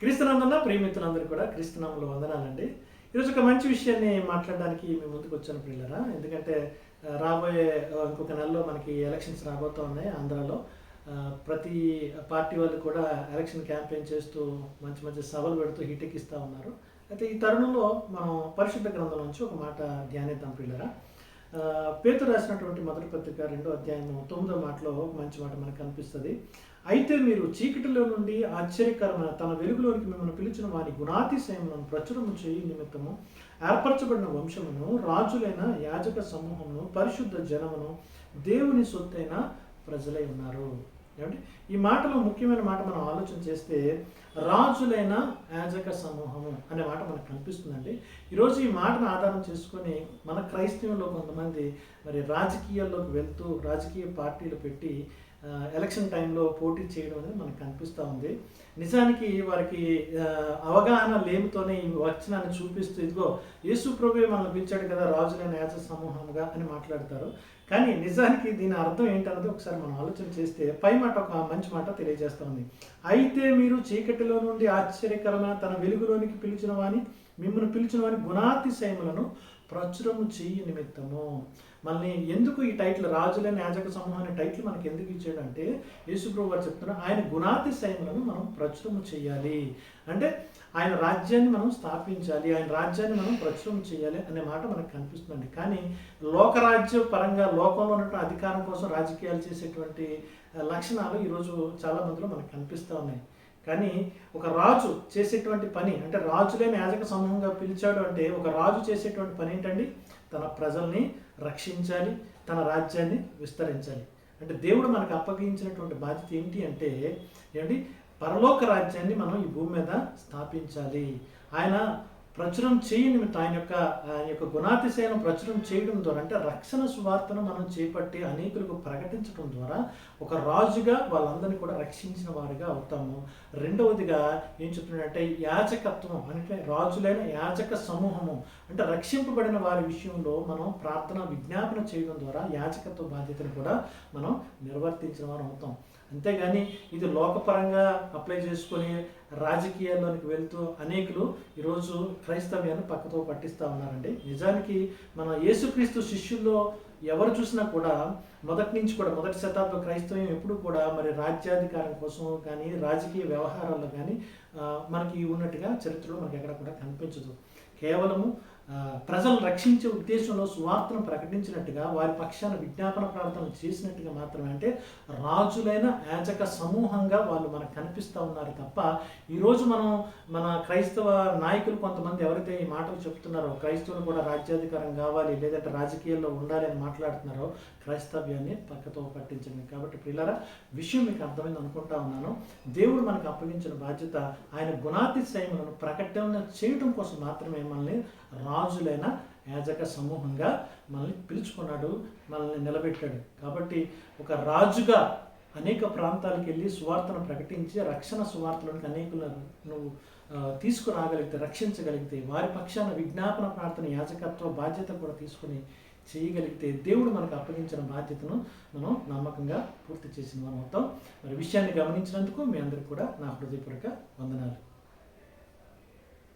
క్రీస్తునందున ప్రియమిత్రులందరూ కూడా క్రీస్తునామంలో వందనాలండి. ఈరోజు ఒక మంచి విషయాన్ని మాట్లాడడానికి మేము ముందుకు వచ్చాను పిల్లరా ఎందుకంటే రాబోయే ఇంకొక నెలలో మనకి ఎలక్షన్స్ రాబోతూ ఉన్నాయి ఆంధ్రాలో. ప్రతి పార్టీ వాళ్ళు కూడా ఎలక్షన్ క్యాంపెయిన్ చేస్తూ మంచి మంచి సభలు పెడుతూ హిటెక్కిస్తూ ఉన్నారు. అయితే ఈ తరుణంలో మనం పరిశుద్ధ గ్రంథం నుంచి ఒక మాట ధ్యానిద్దాం పిల్లరా పేతు రాసినటువంటి మొదటి పత్రిక రెండో అధ్యాయం తొమ్మిదో మాటలో మంచి మాట మనకు కనిపిస్తుంది. అయితే మీరు చీకటిలో నుండి ఆశ్చర్యకరమైన తన వెలుగులోనికి మిమ్మల్ని పిలిచిన వారి గుణాతిశయములను ప్రచురము చేయి నిమిత్తము ఏర్పరచబడిన వంశమును రాజులైన యాజక సమూహమును పరిశుద్ధ జనమును దేవుని సొత్తైన ప్రజలై ఉన్నారు. ఏమంటే ఈ మాటలో ముఖ్యమైన మాట మనం ఆలోచన చేస్తే రాజులైన యాజక సమూహము అనే మాట మనకు కనిపిస్తుందండి. ఈరోజు ఈ మాటను ఆధారం చేసుకొని మన క్రైస్తవంలో కొంతమంది మరి రాజకీయాల్లోకి వెళ్తూ రాజకీయ పార్టీలు పెట్టి ఎలక్షన్ టైంలో పోటీ చేయడం అనేది మనకు కనిపిస్తూ ఉంది. నిజానికి వారికి అవగాహన లేమితోనే ఈ వచనాన్ని చూపిస్తూ ఇదిగో యేసు ప్రభు మనల్ని పిలిచాడు కదా రాజులైన యాజ సమూహంగా అని మాట్లాడతారు. కానీ నిజానికి దీని అర్థం ఏంటన్నది ఒకసారి మనం ఆలోచన చేస్తే పై మాట ఒక మంచి మాట తెలియజేస్తూ ఉంది. అయితే మీరు చీకటిలో నుండి ఆశ్చర్యకరమైన తన వెలుగులోనికి పిలిచిన వాని మిమ్మల్ని పిలిచిన వారి గుణాతిశయములను ప్రచురము చెయ్యి నిమిత్తము. మళ్ళీ ఎందుకు ఈ టైటిల్ రాజులైన యాజక సమూహం అనే టైటిల్ మనకి ఎందుకు ఇచ్చాడంటే యేసుప్రభు గారు చెప్తున్నారు ఆయన గుణాతిశయములను మనం ప్రచురము చేయాలి అంటే ఆయన రాజ్యాన్ని మనం స్థాపించాలి ఆయన రాజ్యాన్ని మనం ప్రచురం చేయాలి అనే మాట మనకు కనిపిస్తుందండి. కానీ లోకరాజ్య పరంగా లోకంలో ఉన్నటువంటి అధికారం కోసం రాజకీయాలు చేసేటువంటి లక్షణాలు ఈరోజు చాలా మందిలో మనకు కనిపిస్తూ ఉన్నాయి. కానీ ఒక రాజు చేసేటువంటి పని అంటే రాజులేని యాజక సమూహంగా పిలిచాడు అంటే ఒక రాజు చేసేటువంటి పని ఏంటండి? తన ప్రజల్ని రక్షించాలి తన రాజ్యాన్ని విస్తరించాలి. అంటే దేవుడు మనకు అప్పగించినటువంటి బాధ్యత ఏంటి అంటే ఏంటి పరలోక రాజ్యాన్ని మనం ఈ భూమి మీద స్థాపించాలి. ఆయన ప్రచురం చేయని ఆయన యొక్క ఆయన యొక్క గుణాతిశయం ప్రచురం చేయడం ద్వారా అంటే రక్షణ సువార్తను మనం చేపట్టి అనేకులకు ప్రకటించడం ద్వారా ఒక రాజుగా వాళ్ళందరినీ కూడా రక్షించిన వారిగా అవుతాము. రెండవదిగా ఏం చెప్తున్నాడంటే యాచకత్వం అంటే రాజులైన యాచక సమూహము అంటే రక్షింపబడిన వారి విషయంలో మనం ప్రార్థన విజ్ఞాపన చేయడం ద్వారా యాచకత్వ బాధ్యతను కూడా మనం నిర్వర్తించిన వారు అవుతాం. అంతేగాని ఇది లోకపరంగా అప్లై చేసుకొని రాజకీయాల్లోనికి వెళ్తూ అనేకులు ఈరోజు క్రైస్తవ్యాన్ని పక్కతో పట్టిస్తూ ఉన్నారండి. నిజానికి మన యేసుక్రీస్తు శిష్యుల్లో ఎవరు చూసినా కూడా మొదటి నుంచి కూడా మొదటి శతాబ్ద క్రైస్తవ్యం ఎప్పుడు కూడా మరి రాజ్యాధికారం కోసం కానీ రాజకీయ వ్యవహారాల్లో కానీ మనకి ఉన్నట్టుగా చరిత్రలో మనకి ఎక్కడ కూడా కనిపించదు. కేవలము ప్రజలు రక్షించే ఉద్దేశంలో సువార్తను ప్రకటించినట్టుగా వారి పక్షాన విజ్ఞాపన ప్రార్థనలు చేసినట్టుగా మాత్రమే అంటే రాజులైన యాచక సమూహంగా వాళ్ళు మనకు కనిపిస్తూ ఉన్నారు తప్ప ఈరోజు మనం మన క్రైస్తవ నాయకులు కొంతమంది ఎవరైతే ఈ మాటలు చెప్తున్నారో క్రైస్తవులు కూడా రాజ్యాధికారం కావాలి లేదంటే రాజకీయాల్లో ఉండాలి అని మాట్లాడుతున్నారో క్రైస్తవ్యాన్ని పక్కతో పట్టించండి. కాబట్టి పిల్లరా విషయం మీకు అర్థమైంది అనుకుంటా ఉన్నాను. దేవుడు మనకు అప్పగించిన బాధ్యత ఆయన గుణాతిశయములను ప్రకటన చేయడం కోసం మాత్రమే. మనల్ని రాజులైన యాజక సమూహంగా మనల్ని పిలుచుకున్నాడు మనల్ని నిలబెట్టాడు. కాబట్టి ఒక రాజుగా అనేక ప్రాంతాలకు వెళ్ళి సువార్తను ప్రకటించి రక్షణ సువార్తలను అనేకులను నువ్వు తీసుకురాగలిగితే రక్షించగలిగితే వారి పక్షాన విజ్ఞాపన ప్రార్థన యాజకత్వ బాధ్యత కూడా తీసుకుని చేయగలిగితే దేవుడు మనకు అప్పగించిన బాధ్యతను మనం నమ్మకంగా పూర్తి చేసిన మనం అవుతాం మరి విషయాన్ని గమనించినందుకు మీ అందరికి కూడా నా హృదయపూర్వక వందనాలు.